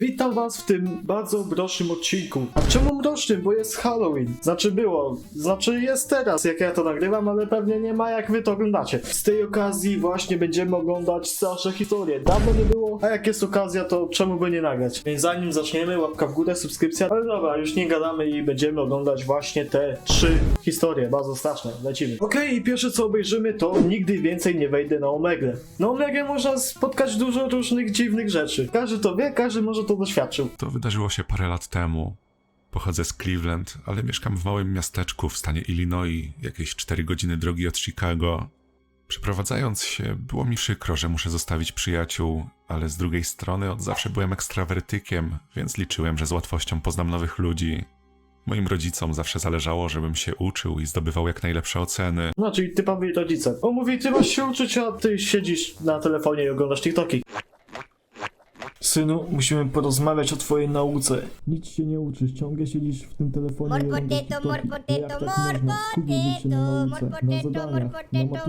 Witam was w tym bardzo mrocznym odcinku. A czemu mrocznym? Bo jest Halloween. Znaczy było, znaczy jest teraz, jak ja to nagrywam, ale pewnie nie ma jak wy to oglądacie. Z tej okazji właśnie będziemy oglądać straszne historie. Dawno nie było, a jak jest okazja, to czemu by nie nagrać? Więc zanim zaczniemy, łapka w górę, subskrypcja. Ale dobra, już nie gadamy i będziemy oglądać właśnie te trzy historie, bardzo straszne. Lecimy. Okej, i pierwsze co obejrzymy to nigdy więcej nie wejdę na Omegle. Na Omegle można spotkać dużo różnych dziwnych rzeczy. Każdy to wie, każdy może to doświadczył. To wydarzyło się parę lat temu. Pochodzę z Cleveland, ale mieszkam w małym miasteczku w stanie Illinois, jakieś 4 godziny drogi od Chicago. Przeprowadzając się, było mi przykro, że muszę zostawić przyjaciół, ale z drugiej strony od zawsze byłem ekstrawertykiem, więc liczyłem, że z łatwością poznam nowych ludzi. Moim rodzicom zawsze zależało, żebym się uczył i zdobywał jak najlepsze oceny. No, czyli typowi rodzice. On mówi, ty masz się uczyć, a ty siedzisz na telefonie i oglądasz TikToki. Synu, musimy porozmawiać o twojej nauce. Nic się nie uczysz, ciągle siedzisz w tym telefonie Morpoteto, morpoteto, No tak na morpoteto, morpoteto, morpoteto,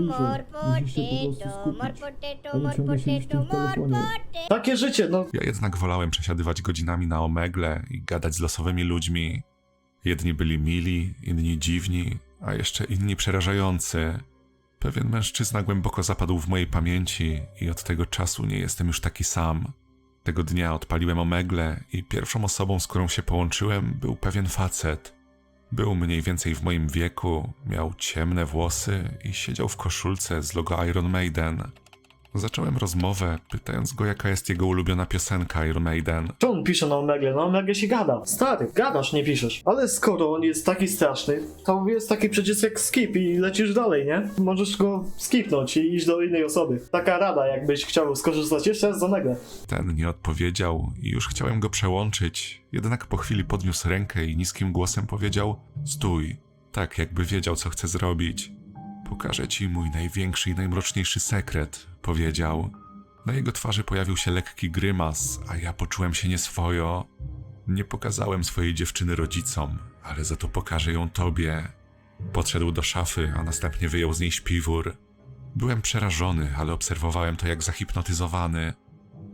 morpoteto, morpoteto, morpoteto. Takie życie, no. Ja jednak wolałem przesiadywać godzinami na omegle i gadać z losowymi ludźmi. Jedni byli mili, inni dziwni, a jeszcze inni przerażający. Pewien mężczyzna głęboko zapadł w mojej pamięci i od tego czasu nie jestem już taki sam. Tego dnia odpaliłem omegle i pierwszą osobą, z którą się połączyłem, był pewien facet. Był mniej więcej w moim wieku, miał ciemne włosy i siedział w koszulce z logo Iron Maiden. Zacząłem rozmowę, pytając go, jaka jest jego ulubiona piosenka Iron Maiden. Co on pisze na Omegle? Na Omegle się gada. Stary, gadasz, nie piszesz. Ale skoro on jest taki straszny, to jest taki przecież jak skip i lecisz dalej, nie? Możesz go skipnąć i iść do innej osoby. Taka rada, jakbyś chciał skorzystać jeszcze raz z Omegle. Ten nie odpowiedział i już chciałem go przełączyć, jednak po chwili podniósł rękę i niskim głosem powiedział: Stój, tak jakby wiedział, co chce zrobić. Pokażę ci mój największy i najmroczniejszy sekret, powiedział. Na jego twarzy pojawił się lekki grymas, a ja poczułem się nieswojo. Nie pokazałem swojej dziewczyny rodzicom, ale za to pokażę ją tobie. Podszedł do szafy, a następnie wyjął z niej śpiwór. Byłem przerażony, ale obserwowałem to jak zahipnotyzowany.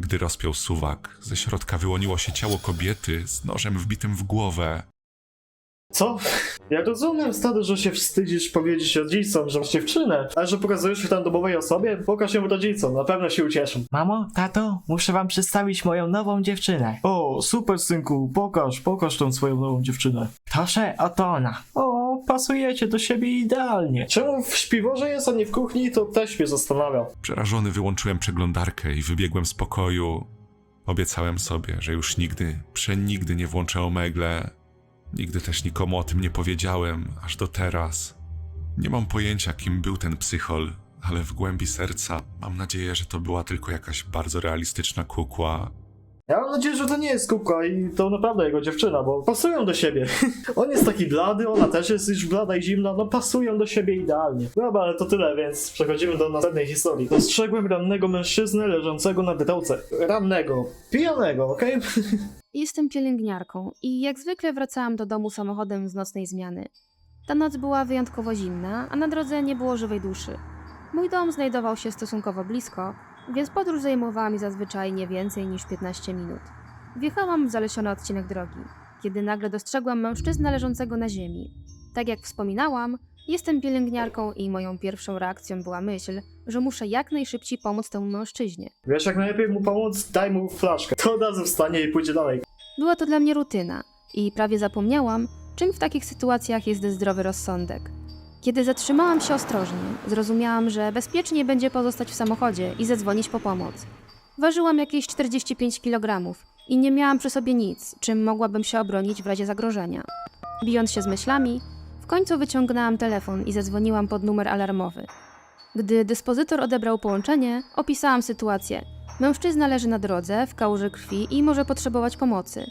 Gdy rozpiął suwak, ze środka wyłoniło się ciało kobiety z nożem wbitym w głowę. Co? Ja rozumiem, stary, że się wstydzisz powiedzieć rodzicom, że masz dziewczynę, ale że pokazujesz się tam domowej osobie, pokaż ją rodzicom, na pewno się ucieszą. Mamo, tato, muszę wam przedstawić moją nową dziewczynę. O, super synku, pokaż, pokaż tą swoją nową dziewczynę. Proszę, oto ona. O, pasujecie do siebie idealnie. Czemu w śpiworze jest, a nie w kuchni, to też mnie zastanawia. Przerażony wyłączyłem przeglądarkę i wybiegłem z pokoju. Obiecałem sobie, że już nigdy, przenigdy nie włączę omegle. Nigdy też nikomu o tym nie powiedziałem, aż do teraz. Nie mam pojęcia, kim był ten psychol, ale w głębi serca mam nadzieję, że to była tylko jakaś bardzo realistyczna kukła. Ja mam nadzieję, że to nie jest kukła i to naprawdę jego dziewczyna, bo pasują do siebie. On jest taki blady, ona też jest już blada i zimna, no pasują do siebie idealnie. Dobra, ale to tyle, więc przechodzimy do następnej historii. Dostrzegłem rannego mężczyznę leżącego na drodze. Rannego. Pijanego, okej? Jestem pielęgniarką i jak zwykle wracałam do domu samochodem z nocnej zmiany. Ta noc była wyjątkowo zimna, a na drodze nie było żywej duszy. Mój dom znajdował się stosunkowo blisko, więc podróż zajmowała mi zazwyczaj nie więcej niż 15 minut. Wjechałam w zalesiony odcinek drogi, kiedy nagle dostrzegłam mężczyznę leżącego na ziemi. Tak jak wspominałam, jestem pielęgniarką i moją pierwszą reakcją była myśl, że muszę jak najszybciej pomóc temu mężczyźnie. Wiesz, jak najlepiej mu pomóc, daj mu flaszkę. To od razu wstanie i pójdzie dalej. Była to dla mnie rutyna i prawie zapomniałam, czym w takich sytuacjach jest zdrowy rozsądek. Kiedy zatrzymałam się ostrożnie, zrozumiałam, że bezpiecznie będzie pozostać w samochodzie i zadzwonić po pomoc. Ważyłam jakieś 45 kg i nie miałam przy sobie nic, czym mogłabym się obronić w razie zagrożenia. Bijąc się z myślami, w końcu wyciągnęłam telefon i zadzwoniłam pod numer alarmowy. Gdy dyspozytor odebrał połączenie, opisałam sytuację. Mężczyzna leży na drodze, w kałuży krwi i może potrzebować pomocy.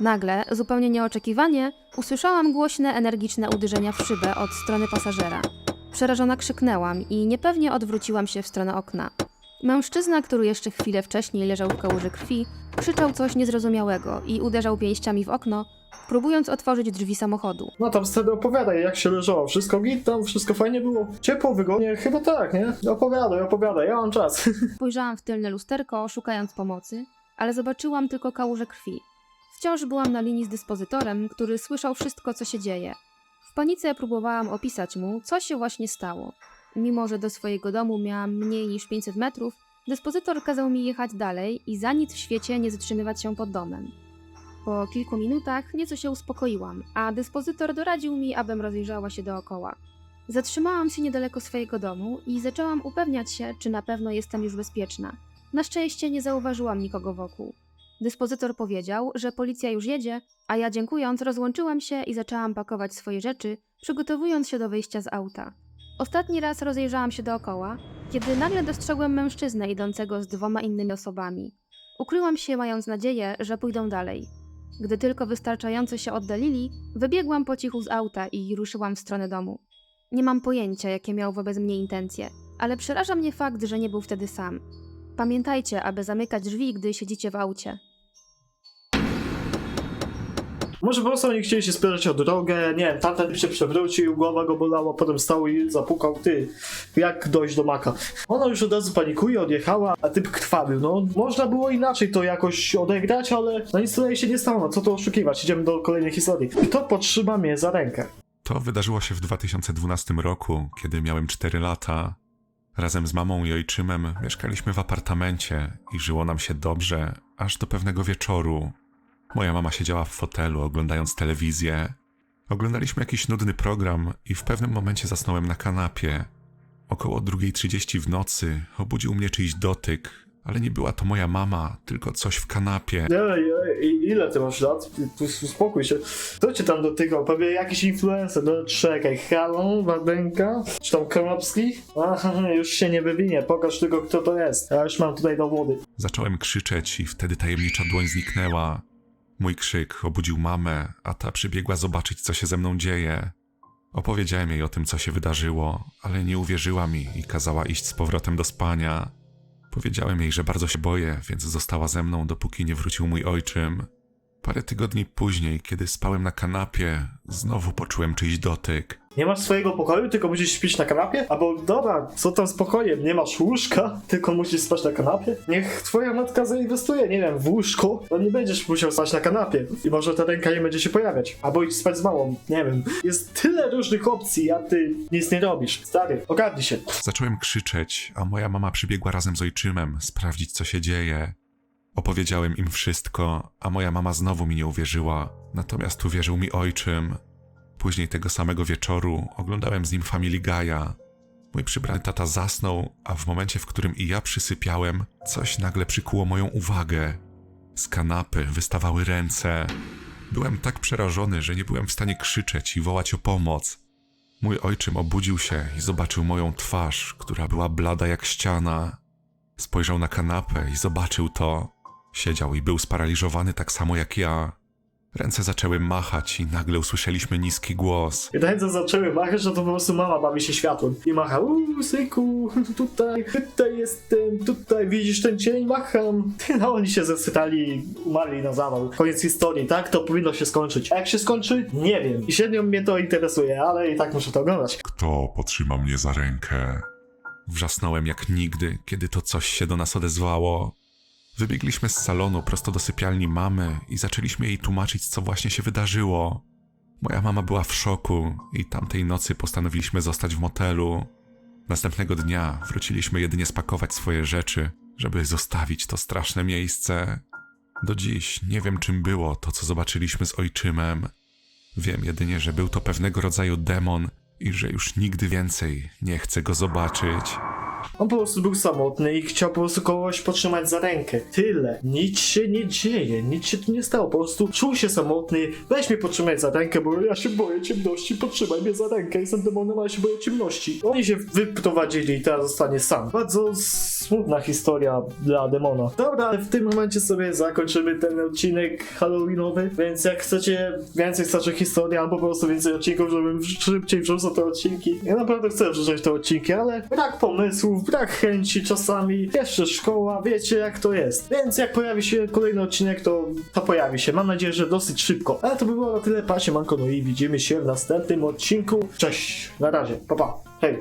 Nagle, zupełnie nieoczekiwanie, usłyszałam głośne, energiczne uderzenia w szybę od strony pasażera. Przerażona krzyknęłam i niepewnie odwróciłam się w stronę okna. Mężczyzna, który jeszcze chwilę wcześniej leżał w kałuży krwi, krzyczał coś niezrozumiałego i uderzał pięściami w okno, próbując otworzyć drzwi samochodu. No tam wtedy opowiadaj, jak się leżało. Wszystko git, tam wszystko fajnie było. Ciepło, wygodnie, chyba tak, nie? Opowiadaj, opowiadaj, ja mam czas. Spojrzałam w tylne lusterko, szukając pomocy, ale zobaczyłam tylko kałużę krwi. Wciąż byłam na linii z dyspozytorem, który słyszał wszystko, co się dzieje. W panice próbowałam opisać mu, co się właśnie stało. Mimo, że do swojego domu miałam mniej niż 500 metrów, dyspozytor kazał mi jechać dalej i za nic w świecie nie zatrzymywać się pod domem. Po kilku minutach nieco się uspokoiłam, a dyspozytor doradził mi, abym rozejrzała się dookoła. Zatrzymałam się niedaleko swojego domu i zaczęłam upewniać się, czy na pewno jestem już bezpieczna. Na szczęście nie zauważyłam nikogo wokół. Dyspozytor powiedział, że policja już jedzie, a ja dziękując rozłączyłam się i zaczęłam pakować swoje rzeczy, przygotowując się do wyjścia z auta. Ostatni raz rozejrzałam się dookoła, kiedy nagle dostrzegłem mężczyznę idącego z dwoma innymi osobami. Ukryłam się, mając nadzieję, że pójdą dalej. Gdy tylko wystarczająco się oddalili, wybiegłam po cichu z auta i ruszyłam w stronę domu. Nie mam pojęcia, jakie miał wobec mnie intencje, ale przeraża mnie fakt, że nie był wtedy sam. Pamiętajcie, aby zamykać drzwi, gdy siedzicie w aucie. Może po prostu oni chcieli się spytać o drogę, nie wiem, tamten się przewrócił, głowa go bolała, potem stał i zapukał, ty, jak dojść do maka. Ona już od razu panikuje, odjechała, a typ krwawił, no można było inaczej to jakoś odegrać, ale no nic tutaj się nie stało, no co tu oszukiwać, idziemy do kolejnej historii. Kto podtrzyma mnie za rękę? To wydarzyło się w 2012 roku, kiedy miałem 4 lata. Razem z mamą i ojczymem mieszkaliśmy w apartamencie i żyło nam się dobrze, aż do pewnego wieczoru. Moja mama siedziała w fotelu, oglądając telewizję. Oglądaliśmy jakiś nudny program i w pewnym momencie zasnąłem na kanapie. Około 2.30 w nocy obudził mnie czyjś dotyk, ale nie była to moja mama, tylko coś w kanapie. Ej, ej, ile ty masz lat? Tu uspokój się. Kto cię tam dotykał? Pewnie jakiś influencer, no czekaj, Halon, Wardenka? Czy tam Konopski? Aha, już się nie wywinie, pokaż tylko kto to jest. Ja już mam tutaj dowody. Zacząłem krzyczeć i wtedy tajemnicza dłoń zniknęła. Mój krzyk obudził mamę, a ta przybiegła zobaczyć, co się ze mną dzieje. Opowiedziałem jej o tym, co się wydarzyło, ale nie uwierzyła mi i kazała iść z powrotem do spania. Powiedziałem jej, że bardzo się boję, więc została ze mną, dopóki nie wrócił mój ojczym. Parę tygodni później, kiedy spałem na kanapie, znowu poczułem czyjś dotyk. Nie masz swojego pokoju, tylko musisz śpić na kanapie? Albo dobra, co tam z pokojem? Nie masz łóżka, tylko musisz spać na kanapie? Niech twoja matka zainwestuje, nie wiem, w łóżko, to nie będziesz musiał spać na kanapie. I może ta ręka nie będzie się pojawiać. Albo idź spać z mamą, nie wiem. Jest tyle różnych opcji, a ty nic nie robisz. Stary, ogarnij się. Zacząłem krzyczeć, a moja mama przybiegła razem z ojczymem sprawdzić, co się dzieje. Opowiedziałem im wszystko, a moja mama znowu mi nie uwierzyła, natomiast uwierzył mi ojczym. Później tego samego wieczoru oglądałem z nim Family Guy'a. Mój przybrany tata zasnął, a w momencie, w którym i ja przysypiałem, coś nagle przykuło moją uwagę. Z kanapy wystawały ręce. Byłem tak przerażony, że nie byłem w stanie krzyczeć i wołać o pomoc. Mój ojczym obudził się i zobaczył moją twarz, która była blada jak ściana. Spojrzał na kanapę i zobaczył to. Siedział i był sparaliżowany tak samo jak ja. Ręce zaczęły machać i nagle usłyszeliśmy niski głos. Ręce zaczęły machać, że to po prostu mama bawi się światłem. I macha, uuu, syku, tutaj, tutaj jestem, tutaj, widzisz ten cień, macham. No oni się zesytali i umarli na zawał. Koniec historii, tak? To powinno się skończyć. A jak się skończy? Nie wiem. I średnio mnie to interesuje, ale i tak muszę to oglądać. Kto potrzyma mnie za rękę? Wrzasnąłem jak nigdy, kiedy to coś się do nas odezwało. Wybiegliśmy z salonu prosto do sypialni mamy i zaczęliśmy jej tłumaczyć, co właśnie się wydarzyło. Moja mama była w szoku i tamtej nocy postanowiliśmy zostać w motelu. Następnego dnia wróciliśmy jedynie spakować swoje rzeczy, żeby zostawić to straszne miejsce. Do dziś nie wiem, czym było to, co zobaczyliśmy z ojczymem. Wiem jedynie, że był to pewnego rodzaju demon i że już nigdy więcej nie chcę go zobaczyć. On po prostu był samotny i chciał po prostu kogoś potrzymać za rękę. Tyle. Nic się nie dzieje, nic się tu nie stało. Po prostu czuł się samotny. Weź mnie potrzymać za rękę, bo ja się boję ciemności. Potrzymaj mnie za rękę. Jestem demonem, ale się boję ciemności. Oni się wyprowadzili i teraz zostanie sam. Bardzo smutna historia dla demona. Dobra, ale w tym momencie sobie zakończymy ten odcinek Halloweenowy, więc jak chcecie więcej starszych historii albo po prostu więcej odcinków, żebym szybciej wrzucał te odcinki. Ja naprawdę chcę wrzucać te odcinki, ale brak pomysłów, brak chęci czasami. Jeszcze szkoła, wiecie jak to jest. Więc jak pojawi się kolejny odcinek, to, to pojawi się. Mam nadzieję, że dosyć szybko. Ale to by było na tyle, pasie manko, no i widzimy się w następnym odcinku. Cześć, na razie, pa pa, hej.